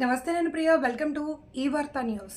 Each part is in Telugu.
నమస్తే నేను ప్రియ వెల్కమ్ టు ఈ వార్త న్యూస్.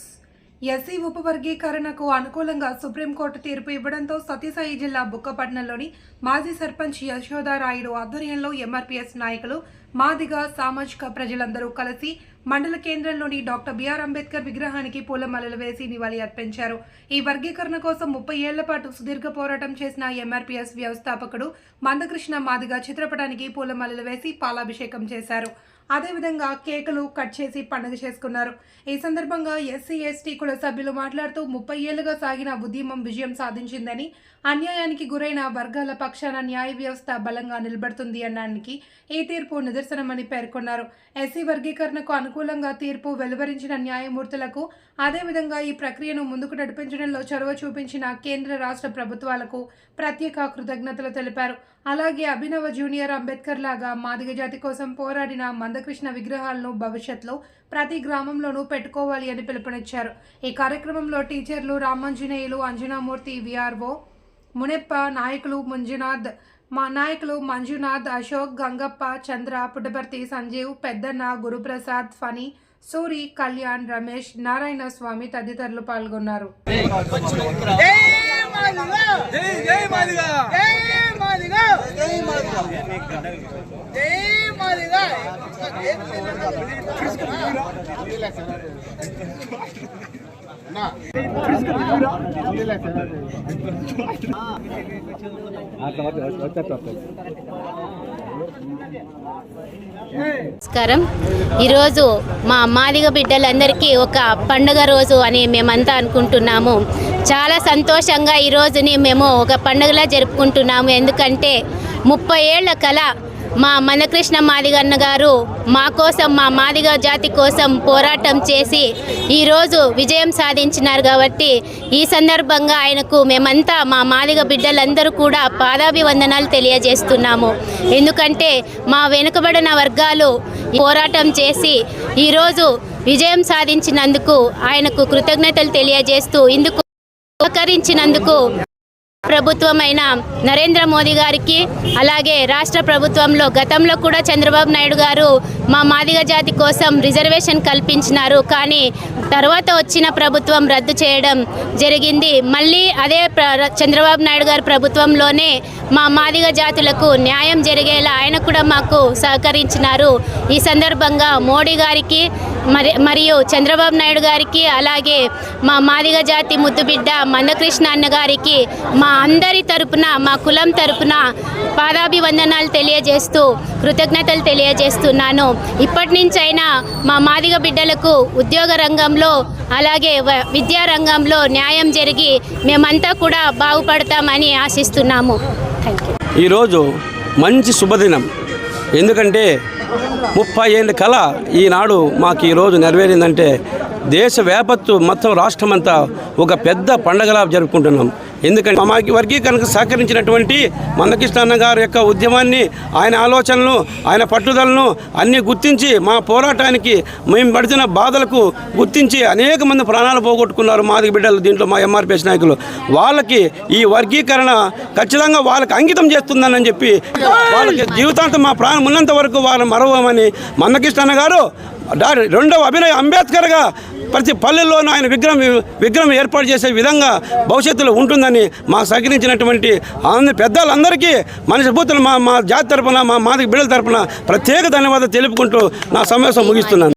ఎస్సీ ఉపవర్గీకరణకు అనుకూలంగా సుప్రీంకోర్టు తీర్పు ఇవ్వడంతో సత్యసాయి జిల్లా బుక్కపట్నంలోని మాజీ సర్పంచ్ యశోదారాయుడు ఆధ్వర్యంలో ఎంఆర్పీఎస్ నాయకులు మాదిగా సామాజిక ప్రజలందరూ కలిసి మండల కేంద్రంలోని డాక్టర్ బిఆర్ అంబేద్కర్ విగ్రహానికి పూలమాలలు వేసి నివాళి అర్పించారు. ఈ వర్గీకరణ కోసం ముప్పై ఏళ్ళ పాటు సుదీర్ఘ పోరాటం చేసిన ఎంఆర్పీఎస్ వ్యవస్థాపకుడు మందకృష్ణ మాదిగా చిత్రపటానికి పూలమాలలు వేసి పాలాభిషేకం చేశారు. అదేవిధంగా కేకులు కట్ చేసి పండుగ చేసుకున్నారు. ఈ సందర్భంగా ఎస్సీ ఎస్టీ కుల సభ్యులు మాట్లాడుతూ ముప్పై ఏళ్ళుగా సాగిన ఉద్యమం విజయం సాధించిందని అన్యాయానికి గురైన వర్గాల పక్షాన న్యాయ వ్యవస్థ బలంగా నిలబడుతుంది అన్నానికి ఈ తీర్పు నిదర్శనమని పేర్కొన్నారు. ఎస్సీ వర్గీకరణకు అనుకూలంగా తీర్పు వెలువరించిన న్యాయమూర్తులకు అదేవిధంగా ఈ ప్రక్రియను ముందుకు నడిపించడంలో చొరవ చూపించిన కేంద్ర రాష్ట్ర ప్రభుత్వాలకు ప్రత్యేక కృతజ్ఞతలు తెలిపారు. అలాగే అభినవ జూనియర్ అంబేద్కర్ లాగా మాదిగ జాతి కోసం పోరాడిన మంద మందకృష్ణ విగ్రహాలను భవిష్యత్తులో ప్రతి గ్రామంలోనూ పెట్టుకోవాలి అని పిలుపునిచ్చారు. ఈ కార్యక్రమంలో టీచర్లు రామాంజనేయులు అంజనామూర్తి విఆర్ఓ మునెప్ప నాయకులు మంజునాథ్ మా నాయకులు మంజునాథ్ అశోక్ గంగప్ప చంద్ర పుట్టపర్తి సంజీవ్ పెద్దన్న గురుప్రసాద్ ఫణి సూరి కళ్యాణ్ రమేష్ నారాయణ స్వామి తదితరులు పాల్గొన్నారు. జై నమస్కారం. ఈరోజు మా మాదిగ బిడ్డలందరికీ ఒక పండుగ రోజు అని మేమంతా అనుకుంటున్నాము. చాలా సంతోషంగా ఈ రోజుని మేము ఒక పండుగలా జరుపుకుంటున్నాము. ఎందుకంటే ముప్పై ఏళ్ళ కళ మా మనకృష్ణ మాదిగన్న గారు మా కోసం మా మాదిగ జాతి కోసం పోరాటం చేసి ఈరోజు విజయం సాధించినారు కాబట్టి ఈ సందర్భంగా ఆయనకు మేమంతా మా మాదిగ బిడ్డలందరూ కూడా పాదాభివందనాలు తెలియజేస్తున్నాము. ఎందుకంటే మా వెనుకబడిన వర్గాలు పోరాటం చేసి ఈరోజు విజయం సాధించినందుకు ఆయనకు కృతజ్ఞతలు తెలియజేస్తూ ఇందుకు సహకరించినందుకు ప్రభుత్వమైన నరేంద్ర మోదీ గారికి అలాగే రాష్ట్ర ప్రభుత్వంలో గతంలో కూడా చంద్రబాబు నాయుడు గారు మా మాదిగ జాతి కోసం రిజర్వేషన్ కల్పించినారు. కానీ తర్వాత వచ్చిన ప్రభుత్వం రద్దు చేయడం జరిగింది. మళ్ళీ అదే ప్ర- చంద్రబాబు నాయుడు గారి ప్రభుత్వంలోనే మా మాదిగ జాతులకు న్యాయం జరిగేలా ఆయన కూడా మాకు సహకరించినారు. ఈ సందర్భంగా మోడీ గారికి మరి మరియు చంద్రబాబు నాయుడు గారికి అలాగే మా మాదిగ జాతి ముద్దుబిడ్డ మందకృష్ణ అన్న గారికి మా అందరి తరపున మా కులం తరపున పాదాభివందనాలు తెలియజేస్తూ కృతజ్ఞతలు తెలియజేస్తున్నాను. ఇప్పటి నుంచైనా మా మాదిగ బిడ్డలకు ఉద్యోగ రంగంలో అలాగే వ- విద్యా రంగంలో న్యాయం జరిగి మేమంతా కూడా బాగుపడతామని ఆశిస్తున్నాము. థ్యాంక్ యూ ఈరోజు మంచి శుభదినం. ఎందుకంటే ముప్పై ఏళ్ళ కళ ఈనాడు మాకు ఈరోజు నెరవేరిందంటే దేశ వ్యాపత్తు మొత్తం రాష్ట్రమంతా ఒక పెద్ద పండగలా జరుపుకుంటున్నాం. ఎందుకంటే మాకి వర్గీకరణకు సహకరించినటువంటి మందకృష్ణ అన్న గారి యొక్క ఉద్యమాన్ని ఆయన ఆలోచనలు ఆయన పట్టుదలను అన్నీ గుర్తించి మా పోరాటానికి మేము పడుతున్న బాధలకు గుర్తించి అనేక మంది ప్రాణాలు పోగొట్టుకున్నారు మాదిగ బిడ్డలు దీంట్లో మా ఎంఆర్పిఎస్ నాయకులు. వాళ్ళకి ఈ వర్గీకరణ ఖచ్చితంగా వాళ్ళకి అంకితం చేస్తుందని చెప్పి వాళ్ళకి జీవితాంతం మా ప్రాణం ఉన్నంత వరకు వాళ్ళని మరవమని మందకృష్ణ గారు రెండవ అభినయ అంబేద్కర్గా ప్రతి పల్లెల్లోనూ ఆయన విగ్రహం విగ్రహం ఏర్పాటు చేసే విధంగా భవిష్యత్తులో ఉంటుందని మాకు సహకరించినటువంటి అందరి పెద్దలందరికీ మనస్ఫూర్తులు మా మా జాతి తరపున మా మాదిక బిడ్డల తరపున ప్రత్యేక ధన్యవాదాలు తెలుపుకుంటూ నా సమావేశం ముగిస్తున్నాను.